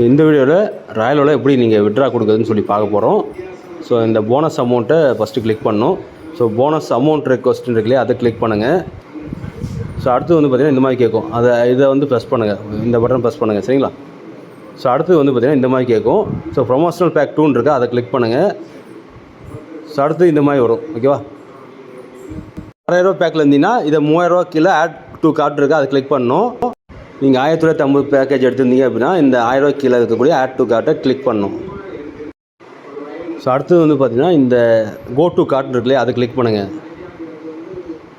So இந்த வீடியோவில் ராயலோவில் எப்படி நீங்கள் விட்ரா கொடுக்குறதுன்னு சொல்லி பார்க்க போகிறோம் ஸோ இந்த போனஸ் அமௌண்ட்டை ஃபஸ்ட்டு கிளிக் பண்ணணும். ஸோ போனஸ் அமௌண்ட் ரெக்வஸ்ட்னு இருக்கில்லையா அதை கிளிக் பண்ணுங்கள் ஸோ அடுத்து வந்து பார்த்திங்கன்னா இந்த மாதிரி கேட்கும். அதை இதை வந்து ப்ரெஸ் பண்ணுங்கள் இந்த பட்டன் ப்ரெஸ் பண்ணுங்கள் சரிங்களா? ஸோ அடுத்து வந்து பார்த்திங்கன்னா இந்த மாதிரி கேட்கும். ஸோ ப்ரொமோஷனல் பேக் டூன்னு இருக்கா. அதை கிளிக் பண்ணுங்கள் ஸோ அடுத்து இந்த மாதிரி வரும். ஓகேவா ஆறாயிரரூவா பேக்கில் இருந்தீங்கன்னா இதை மூவாயிரரூவா கீழே ஆட் டூ கார்டு இருக்குது அதை கிளிக் பண்ணணும். நீங்கள் ஆயிரத்தி தொள்ளாயிரத்தி ஐம்பது பேக்கேஜ் எடுத்திருந்தீங்க அப்படின்னா இந்த ஆயிரரூவா கீழே இருக்கக்கூடிய ஆட் டூ கார்ட்டை கிளிக் பண்ணணும் ஸோ அடுத்தது வந்து பார்த்தீங்கன்னா இந்த கோ டு கார்ட் இருக்குல்லையா அதை கிளிக் பண்ணுங்கள்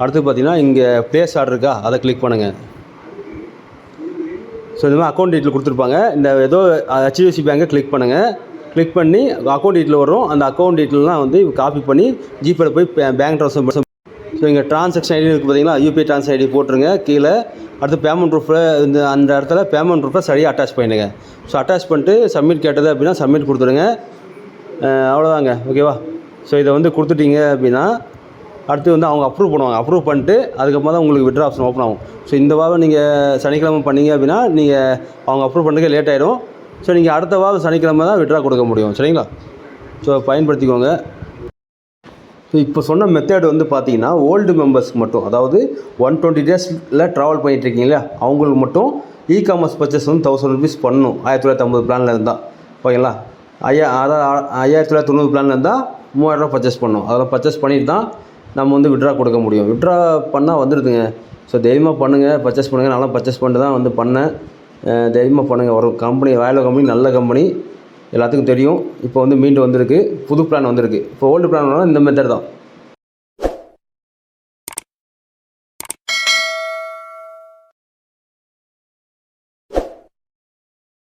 அடுத்து பார்த்தீங்கன்னா இங்கே ப்ளேஸ் ஆர்டர் இருக்கா அதை கிளிக் பண்ணுங்கள் ஸோ இந்த மாதிரி அக்கௌண்ட் டீட்டில் கொடுத்துருப்பாங்க. இந்த ஏதோ ஹெச்டிஎஃப்சி பேங்கை கிளிக் பண்ணுங்கள் கிளிக் பண்ணி அக்கௌண்ட் டீட்டில் வரும். அந்த அக்கௌண்ட் டீட்டெயிலாம் வந்து காப்பி பண்ணி ஜிபேல போய் பேங்க் ட்ரான்ஸ்ஃபர் ஸோ இங்கே ட்ரான்சாக்ஷன் ஐடி இருக்குது பார்த்தீங்களா யூபிஐ ட்ரான்ஸ் ஐடி போட்டுருங்க. கீழே அடுத்து பேமெண்ட் ப்ரூஃபில் இந்த அந்த இடத்துல பேமெண்ட் ப்ரூஃபை சரியாக அட்டாச் பண்ணிடுங்க. ஸோ அட்டாச் பண்ணிட்டு சப்மிட் கேட்டது அப்படின்னா சப்மிட் கொடுத்துருங்க அவ்வளோதாங்க ஓகேவா ஸோ இதை வந்து கொடுத்துட்டீங்க அப்படின்னா அடுத்து வந்து அவங்க அப்ரூவ் பண்ணுவாங்க. அப்ரூவ் பண்ணிட்டு அதுக்கப்புறம் தான் உங்களுக்கு விட்ரா ஆப்ஷன் ஓப்பன் ஆகும். ஸோ இந்த வாரம் நீங்கள் சனிக்கிழமை பண்ணீங்க அப்படின்னா நீங்கள் அவங்க அப்ரூவ் பண்ணுறதுக்கு லேட் ஆகிடும் ஸோ நீங்கள் அடுத்த வாரம் சனிக்கிழமை தான் விட்ரா கொடுக்க முடியும். சரிங்களா? ஸோ பயன்படுத்திக்கோங்க. ஸோ இப்போ சொன்ன மெத்தேடு வந்து பார்த்தீங்கன்னா ஓல்டு மெம்பர்ஸ்க்கு மட்டும் அதாவது ஒன் டுவெண்ட்டி டேஸில் ட்ராவல் பண்ணிகிட்ருக்கீங்களே அவங்களுக்கு மட்டும் இ காமர்ஸ் பர்ச்சேஸ் வந்து தௌசண்ட் ருபீஸ் பண்ணணும் ஆயிரத்தி தொள்ளாயிரத்தி ஐம்பது பிளானில் இருந்தால் ஓகேங்களா? ஐயா அதாவது ஐயாயிரத்தி தொள்ளாயிரத்தி தொண்ணூறு பிளானில் இருந்தால் மூவாயிரரூவா பர்ச்சேஸ் பண்ணணும். அதெல்லாம் பர்ச்சேஸ் பண்ணிட்டு தான் நம்ம வந்து விட்ரா கொடுக்க முடியும். விட்ரா பண்ணால் வந்துடுதுங்க ஸோ தைரியமாக பண்ணுங்கள் பர்ச்சேஸ் பண்ணுங்கள் நல்லா பர்ச்சேஸ் பண்ணிட்டு தான் வந்து பண்ணேன். தைரியமாக பண்ணுங்கள் ஒரு கம்பெனி வேலை கம்பெனி நல்ல கம்பெனி எல்லாத்துக்கும் தெரியும். இப்போ வந்து மீண்டும் வந்திருக்கு. புது பிளான் வந்திருக்கு. இப்போ ஓல்டு பிளான் இந்த மெத்தட் தான்.